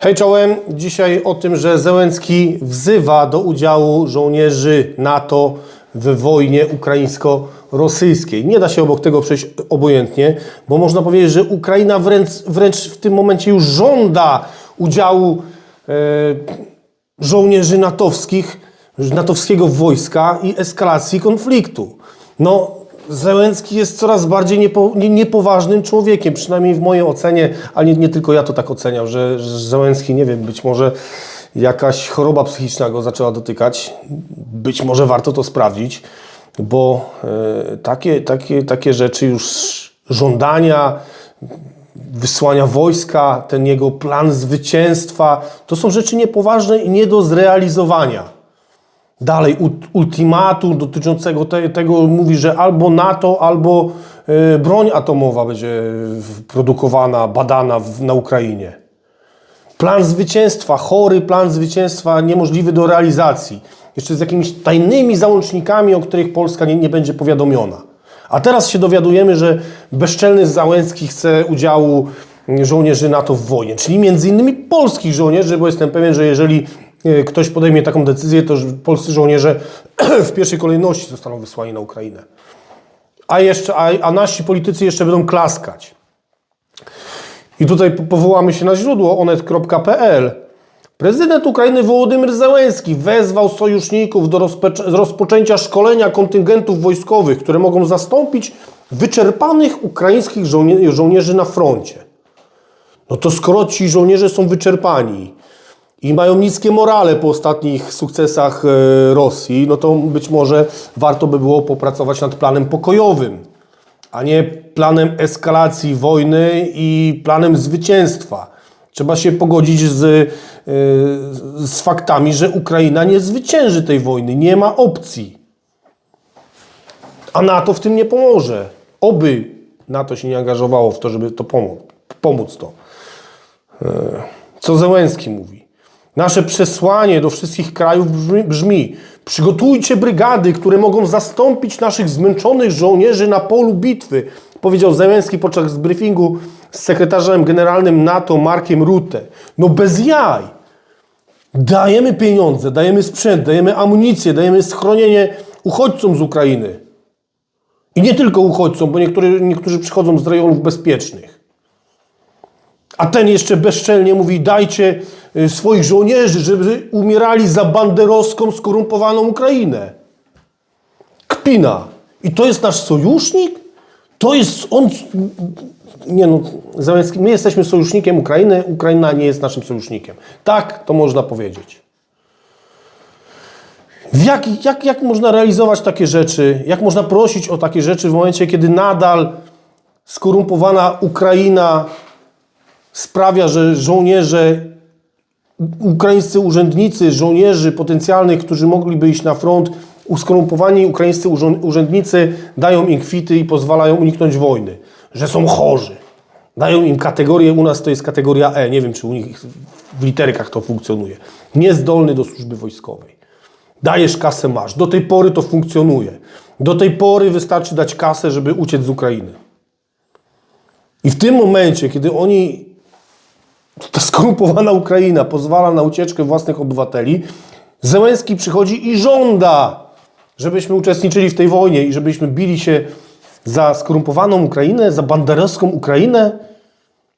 Hej czołem, dzisiaj o tym, że Zełenski wzywa do udziału żołnierzy NATO w wojnie ukraińsko-rosyjskiej. Nie da się obok tego przejść obojętnie, bo można powiedzieć, że Ukraina wręcz, wręcz w tym momencie już żąda udziału e, żołnierzy natowskich, natowskiego wojska i eskalacji konfliktu. No, Zełenski jest coraz bardziej niepo, nie, niepoważnym człowiekiem, przynajmniej w mojej ocenie, ale nie, nie tylko ja to tak oceniam, że, że nie wiem, być może jakaś choroba psychiczna go zaczęła dotykać. Być może warto to sprawdzić, bo e, takie, takie, takie rzeczy już żądania, wysłania wojska, ten jego plan zwycięstwa, to są rzeczy niepoważne i nie do zrealizowania. Dalej, ultimatum dotyczącego te, tego mówi, że albo NATO, albo e, broń atomowa będzie produkowana, badana w, na Ukrainie. Plan zwycięstwa, chory plan zwycięstwa, niemożliwy do realizacji. Jeszcze z jakimiś tajnymi załącznikami, o których Polska nie, nie będzie powiadomiona. A teraz się dowiadujemy, że bezczelny Załęcki chce udziału mm, żołnierzy NATO w wojnie, czyli między innymi polskich żołnierzy, bo jestem pewien, że jeżeli ktoś podejmie taką decyzję, to polscy żołnierze w pierwszej kolejności zostaną wysłani na Ukrainę. A, jeszcze, a, a nasi politycy jeszcze będą klaskać. I tutaj po- powołamy się na źródło onet.pl. Prezydent Ukrainy Wołodymyr Zełenski wezwał sojuszników do rozpoczę- rozpoczęcia szkolenia kontyngentów wojskowych, które mogą zastąpić wyczerpanych ukraińskich żołnie- żołnierzy na froncie. No to skoro ci żołnierze są wyczerpani i mają niskie morale po ostatnich sukcesach e, Rosji, no to być może warto by było popracować nad planem pokojowym a nie planem eskalacji wojny i planem zwycięstwa. Trzeba się pogodzić z, y, z faktami, że Ukraina nie zwycięży tej wojny. Nie ma opcji. A NATO w tym nie pomoże. Oby NATO się nie angażowało w to, żeby to pomóc, pomóc to. E, Co Zełenski mówi? Nasze przesłanie do wszystkich krajów brzmi, brzmi: przygotujcie brygady, które mogą zastąpić naszych zmęczonych żołnierzy na polu bitwy, powiedział Zełenski podczas briefingu z sekretarzem generalnym NATO Markiem Rutte. No bez jaj. Dajemy pieniądze, dajemy sprzęt, dajemy amunicję, dajemy schronienie uchodźcom z Ukrainy. I nie tylko uchodźcom, bo niektórzy, niektórzy przychodzą z rejonów bezpiecznych. A ten jeszcze bezczelnie mówi: dajcie y, swoich żołnierzy, żeby umierali za banderowską, skorumpowaną Ukrainę. Kpina. I to jest nasz sojusznik? To jest on. Nie no, my jesteśmy sojusznikiem Ukrainy, Ukraina nie jest naszym sojusznikiem. Tak, to można powiedzieć. Jak, jak, jak można realizować takie rzeczy? Jak można prosić o takie rzeczy w momencie, kiedy nadal skorumpowana Ukraina sprawia, że żołnierze, ukraińscy urzędnicy, żołnierzy potencjalnych, którzy mogliby iść na front, uskorumpowani ukraińscy urzędnicy dają im kwity i pozwalają uniknąć wojny, że są chorzy. Dają im kategorię, u nas to jest kategoria E, nie wiem czy u nich w literkach to funkcjonuje. Niezdolny do służby wojskowej. Dajesz kasę, masz. Do tej pory to funkcjonuje. Do tej pory wystarczy dać kasę, żeby uciec z Ukrainy. I w tym momencie, kiedy oni, ta skorumpowana Ukraina pozwala na ucieczkę własnych obywateli, Zełenski przychodzi i żąda, żebyśmy uczestniczyli w tej wojnie i żebyśmy bili się za skorumpowaną Ukrainę, za banderowską Ukrainę.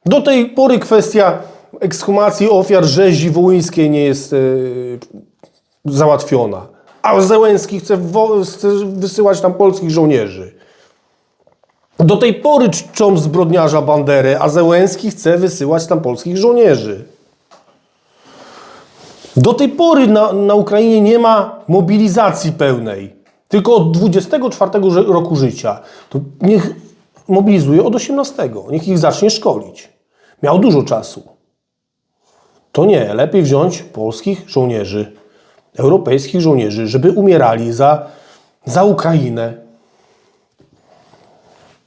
Do tej pory kwestia ekshumacji ofiar rzezi wołyńskiej nie jest e, załatwiona. A Zełenski chce, chce wysyłać tam polskich żołnierzy. Do tej pory czczą zbrodniarza Banderę, a Zełenski chce wysyłać tam polskich żołnierzy. Do tej pory na, na Ukrainie nie ma mobilizacji pełnej. Tylko od 24 ży- roku życia. To niech mobilizuje od 18. Niech ich zacznie szkolić. Miał dużo czasu. To nie, lepiej wziąć polskich żołnierzy, europejskich żołnierzy, żeby umierali za, za Ukrainę.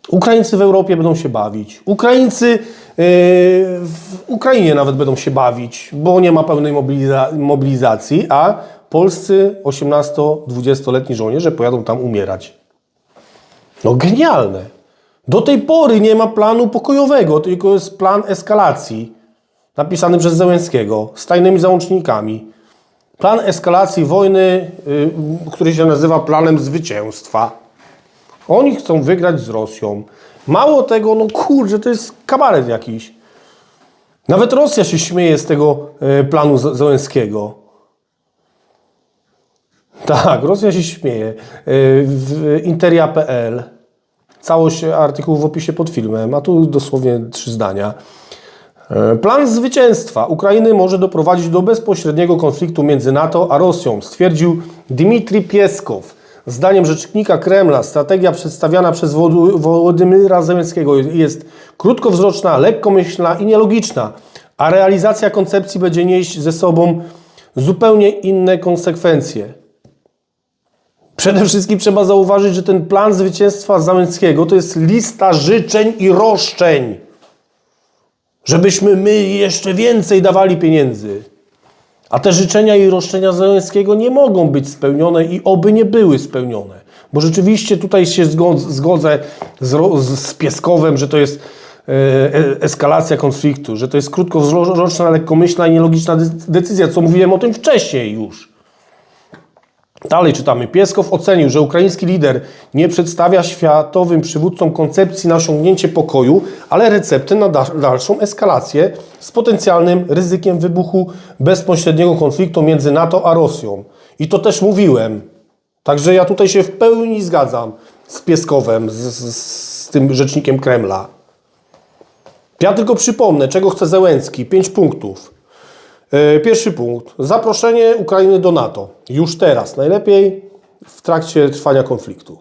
Ukraińcy w Europie będą się bawić. Ukraińcy yy, w Ukrainie nawet będą się bawić, bo nie ma pełnej mobiliza- mobilizacji, a polscy 18-20-letni żołnierze pojadą tam umierać. No genialne. Do tej pory nie ma planu pokojowego, tylko jest plan eskalacji. napisany przez Zełenskiego, z tajnymi załącznikami. Plan eskalacji wojny, y, który się nazywa planem zwycięstwa. Oni chcą wygrać z Rosją. Mało tego, no kurczę, to jest kabaret jakiś. Nawet Rosja się śmieje z tego e, planu Zełenskiego. Tak, Rosja się śmieje. E, W interia.pl całość artykułu w opisie pod filmem, a tu dosłownie trzy zdania. E, Plan zwycięstwa Ukrainy może doprowadzić do bezpośredniego konfliktu między NATO a Rosją, stwierdził Dmitrij Pieskow. Zdaniem rzecznika Kremla strategia przedstawiana przez Woł- Wołodymyra Zełenskiego jest krótkowzroczna, lekkomyślna i nielogiczna, a realizacja koncepcji będzie nieść ze sobą zupełnie inne konsekwencje. Przede wszystkim trzeba zauważyć, że ten plan zwycięstwa Załęckiego to jest lista życzeń i roszczeń żebyśmy my jeszcze więcej dawali pieniędzy. A te życzenia i roszczenia Zeleńskiego nie mogą być spełnione i oby nie były spełnione. Bo rzeczywiście tutaj się zgod- zgodzę z, z, Pieskowem, że to jest e, e, eskalacja konfliktu, że to jest krótkowzroczna, lekkomyślna i nielogiczna de- decyzja, co mówiłem o tym wcześniej już. Dalej czytamy. Pieskow ocenił, że ukraiński lider nie przedstawia światowym przywódcom koncepcji na osiągnięcie pokoju, ale recepty na da- dalszą eskalację z potencjalnym ryzykiem wybuchu bezpośredniego konfliktu między NATO a Rosją. I to też mówiłem. Także ja tutaj się w pełni zgadzam z Pieskowem, z, z, z tym rzecznikiem Kremla. Ja tylko przypomnę, czego chce Zełenski. Pięć punktów. E, Pierwszy punkt. Zaproszenie Ukrainy do NATO. Już teraz. Najlepiej w trakcie trwania konfliktu.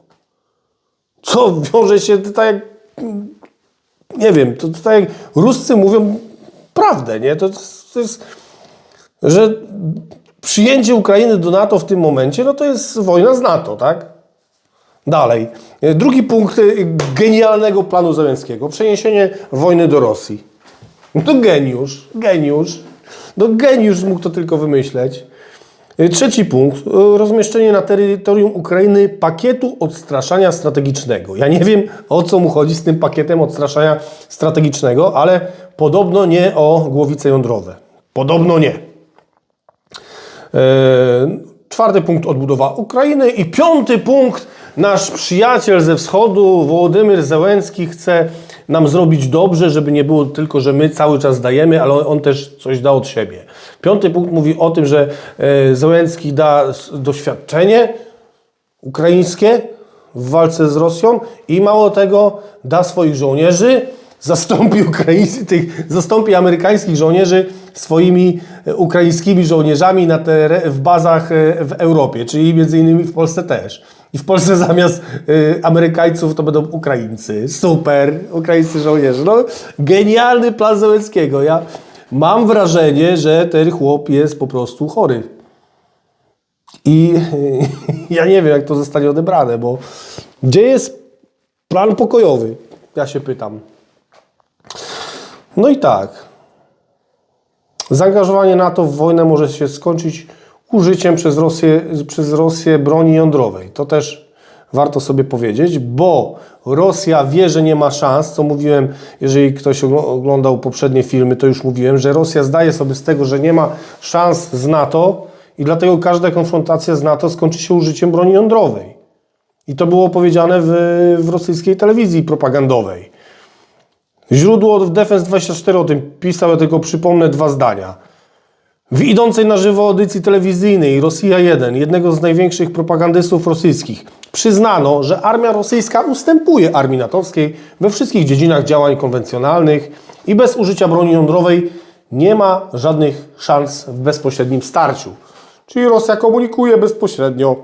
Co wiąże się jak... Nie wiem, to, jak Ruscy mówią prawdę, nie? To, to jest... Że przyjęcie Ukrainy do NATO w tym momencie, no to jest wojna z NATO, tak? Dalej. E, Drugi punkt e, genialnego planu Zeleńskiego. Przeniesienie wojny do Rosji. No to geniusz, geniusz. No geniusz mógł to tylko wymyśleć. Y, Trzeci punkt. y, Rozmieszczenie na terytorium Ukrainy pakietu odstraszania strategicznego. Ja nie wiem, o co mu chodzi z tym pakietem odstraszania strategicznego, ale podobno nie o głowice jądrowe. Podobno nie. E, Czwarty punkt odbudowa Ukrainy i piąty punkt nasz przyjaciel ze wschodu Wołodymyr Zełenski chce nam zrobić dobrze, żeby nie było tylko, że my cały czas dajemy, ale on też coś da od siebie. Piąty punkt mówi o tym, że e, Zełenski da doświadczenie ukraińskie w walce z Rosją i mało tego da swoich żołnierzy, zastąpi ukraińskich, tych, zastąpi amerykańskich żołnierzy swoimi e, ukraińskimi żołnierzami na tere, w bazach e, w Europie, czyli między innymi w Polsce też. I w Polsce zamiast e, Amerykańców to będą Ukraińcy. Super, ukraińscy żołnierze. No, genialny plan Zełenskiego. Ja mam wrażenie, że ten chłop jest po prostu chory. I ja nie wiem, jak to zostanie odebrane, bo gdzie jest plan pokojowy? Ja się pytam. No i tak. Zaangażowanie NATO w wojnę może się skończyć użyciem przez Rosję, przez Rosję broni jądrowej. To też warto sobie powiedzieć, bo Rosja wie, że nie ma szans, co mówiłem, jeżeli ktoś ogl- oglądał poprzednie filmy, to już mówiłem, że Rosja zdaje sobie z tego, że nie ma szans z NATO i dlatego każda konfrontacja z NATO skończy się użyciem broni jądrowej. I to było powiedziane w, w rosyjskiej telewizji propagandowej. Źródło w Defense24 o tym pisał, ja tylko przypomnę dwa zdania. W idącej na żywo audycji telewizyjnej Rosja 1, jednego z największych propagandystów rosyjskich, przyznano, że armia rosyjska ustępuje armii natowskiej we wszystkich dziedzinach działań konwencjonalnych i bez użycia broni jądrowej nie ma żadnych szans w bezpośrednim starciu. Czyli Rosja komunikuje bezpośrednio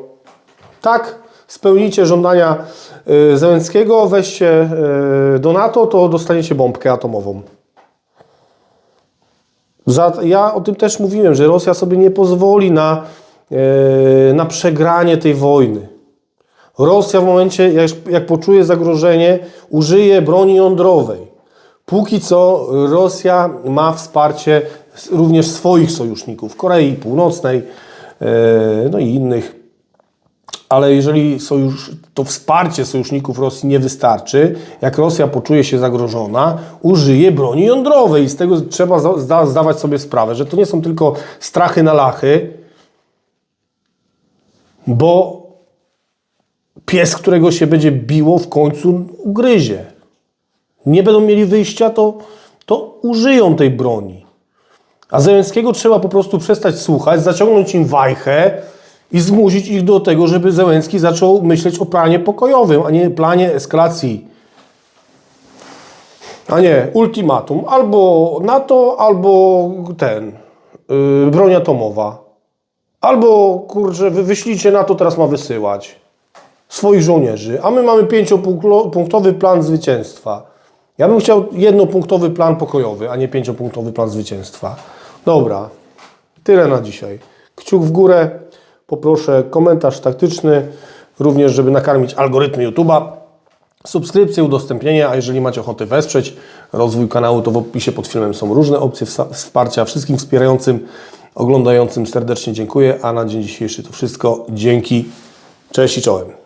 tak, spełnicie żądania y, Zełenskiego, weźcie y, do NATO, to dostaniecie bombkę atomową. Ja o tym też mówiłem, że Rosja sobie nie pozwoli na, y, na przegranie tej wojny. Rosja w momencie, jak, jak poczuje zagrożenie, użyje broni jądrowej. Póki co Rosja ma wsparcie również swoich sojuszników, Korei Północnej, y, no i innych ale jeżeli sojusz, to wsparcie sojuszników Rosji nie wystarczy, jak Rosja poczuje się zagrożona, użyje broni jądrowej. I z tego trzeba zdawać sobie sprawę, że to nie są tylko strachy na lachy, bo pies, którego się będzie biło, w końcu ugryzie. Nie będą mieli wyjścia, to, to użyją tej broni. A Zełenskiego trzeba po prostu przestać słuchać, zaciągnąć im wajchę i zmusić ich do tego, żeby Zełenski zaczął myśleć o planie pokojowym, a nie planie eskalacji. A nie, ultimatum. Albo NATO, albo ten, yy, broń atomowa. Albo, kurczę, wy wyślijcie NATO, teraz ma wysyłać swoich żołnierzy, a my mamy pięciopunktowy plan zwycięstwa. Ja bym chciał jednopunktowy plan pokojowy, a nie pięciopunktowy plan zwycięstwa. Dobra, tyle na dzisiaj. Kciuk w górę, poproszę komentarz taktyczny, również żeby nakarmić algorytmy YouTube'a, subskrypcję, udostępnienie, a jeżeli macie ochotę wesprzeć rozwój kanału, to w opisie pod filmem są różne opcje wsparcia. Wszystkim wspierającym, oglądającym serdecznie dziękuję, a na dzień dzisiejszy to wszystko. Dzięki, cześć i czołem.